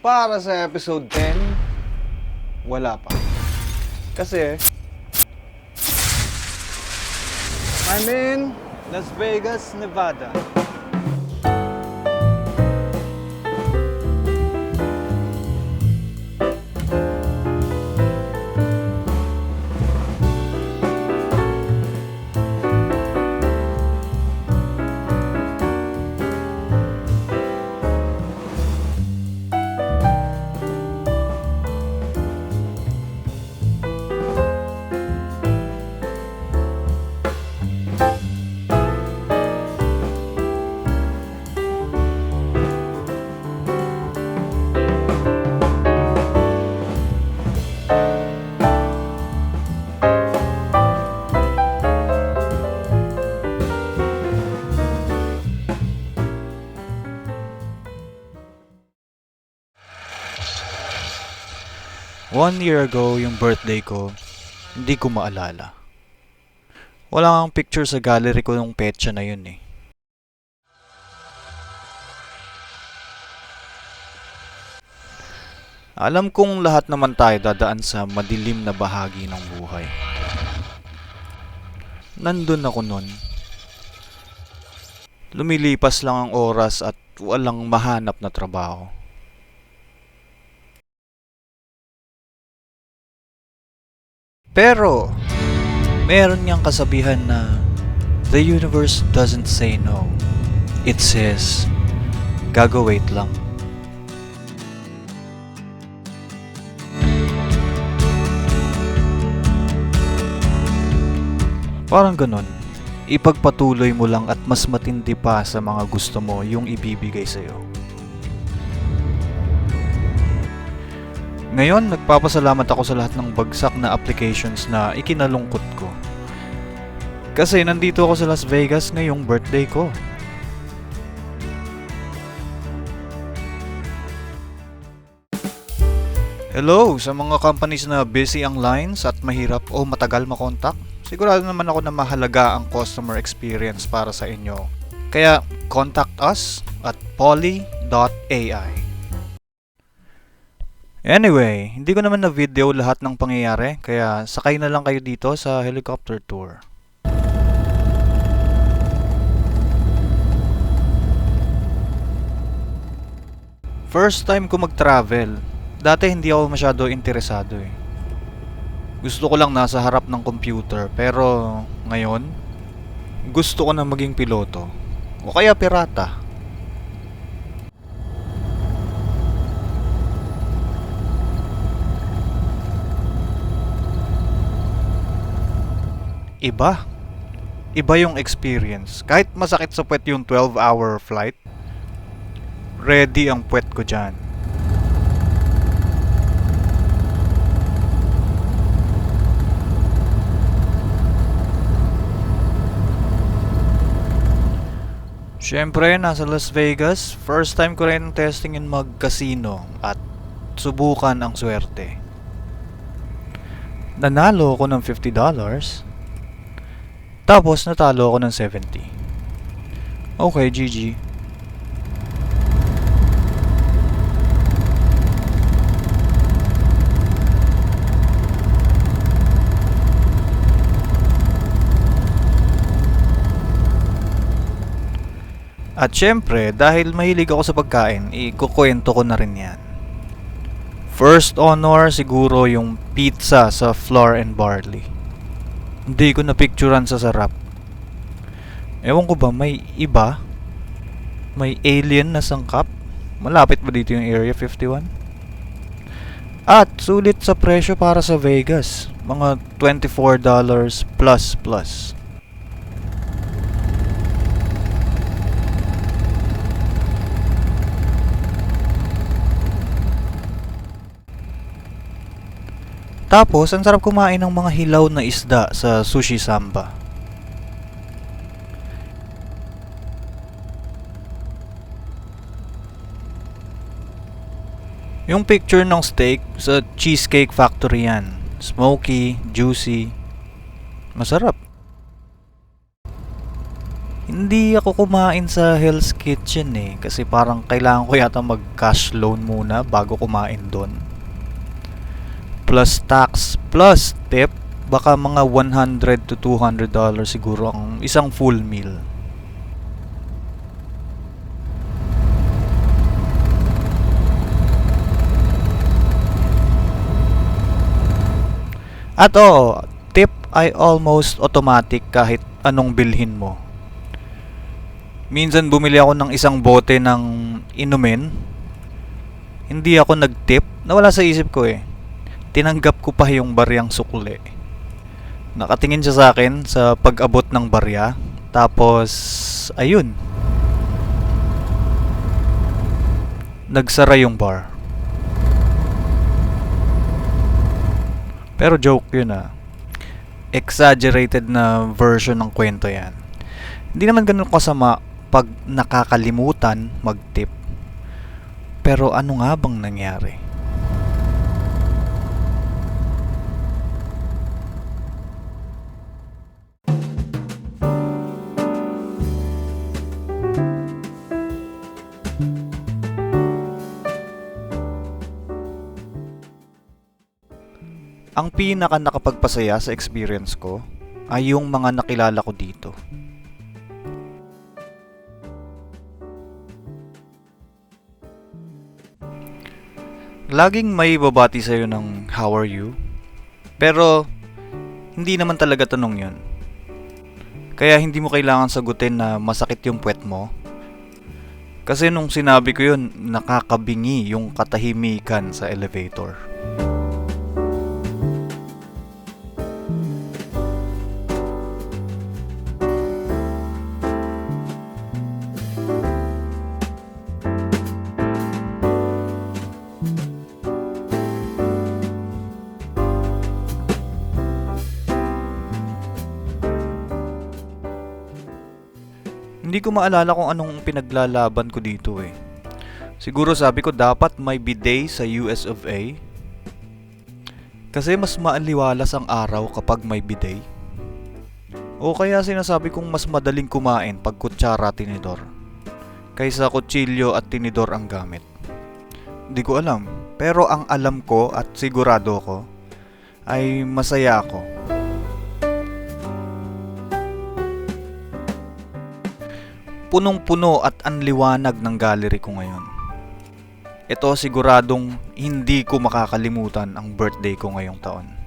Para sa episode 10, wala pa. Kasi, I'm in Las Vegas, Nevada. One year ago, yung birthday ko, hindi ko maalala. Wala kang picture sa gallery ko nung petsa na yun eh. Alam kong lahat naman tayo dadaan sa madilim na bahagi ng buhay. Nandun ako nun. Lumilipas lang ang oras at walang mahanap na trabaho. Pero, meron niyang kasabihan na The universe doesn't say no. It says, Gago wait lang. Parang ganun. Ipagpatuloy mo lang at mas matindi pa sa mga gusto mo yung ibibigay sa'yo. Ngayon, nagpapasalamat ako sa lahat ng bagsak na applications na ikinalungkot ko. Kasi nandito ako sa Las Vegas ngayong birthday ko. Hello sa mga companies na busy ang lines at mahirap o matagal makontak. Sigurado naman ako na mahalaga ang customer experience para sa inyo. Kaya contact us at poly.ai. Anyway, hindi ko naman na video lahat ng pangyayari, kaya sakay na lang kayo dito sa helicopter tour. First time ko mag-travel. Dati hindi ako masyado interesado eh. Gusto ko lang nasa harap ng computer, pero ngayon, gusto ko na maging piloto. O kaya pirata. Iba. Iba yung experience. Kahit masakit sa puwet yung 12-hour flight, ready ang puwet ko dyan. Siyempre, nasa Las Vegas, first time ko rin testing in mag-casino at subukan ang swerte. Nanalo ako ng $50 tapos natalo ako ng 70. Okay, GG. At syempre, dahil mahilig ako sa pagkain, ikukwento ko na rin yan. First honor siguro yung pizza sa Flour and Barley. Hindi ko napicturan sa sarap. Ewan ko ba, may iba? May alien na sangkap? Malapit ba dito yung Area 51? At sulit sa presyo para sa Vegas. Mga $24 plus plus. Tapos, ang sarap kumain ng mga hilaw na isda sa Sushi Samba. Yung picture ng steak sa Cheesecake Factory yan. Smoky, juicy, masarap. Hindi ako kumain sa Hell's Kitchen eh. Kasi parang kailangan ko yata mag-cash loan muna bago kumain doon. Plus tax, plus tip, baka mga 100 to 200 dollars siguro ang isang full meal. At oo, tip ay almost automatic kahit anong bilhin mo. Minsan bumili ako ng isang bote ng inumin. Hindi ako nag-tip. Nawala sa isip ko eh. Tinanggap ko pa yung baryang sukle. Nakatingin siya sa akin sa pag-abot ng barya. Tapos, ayun. Nagsara yung bar. Pero joke yun ah. Exaggerated na version ng kwento yan. Hindi naman ganun kasama pag nakakalimutan mag-tip. Pero ano nga bang nangyari? Ang pinaka nakapagpasaya sa experience ko ay yung mga nakilala ko dito. Laging may babati sa'yo ng how are you? Pero hindi naman talaga tanong yun. Kaya hindi mo kailangan sagutin na masakit yung puwet mo. Kasi nung sinabi ko yun, nakakabingi yung katahimikan sa elevator. Hindi ko maalala kung anong pinaglalaban ko dito eh. Siguro sabi ko dapat may bidet sa US of A. Kasi mas maaliwalas ang araw kapag may bidet. O kaya sinasabi kong mas madaling kumain pag kutsara tinidor. Kaysa kutsilyo at tinidor ang gamit. Hindi ko alam. Pero ang alam ko at sigurado ko ay masaya ako. Punong-puno at anliwanag ng gallery ko ngayon. Ito siguradong hindi ko makakalimutan ang birthday ko ngayong taon.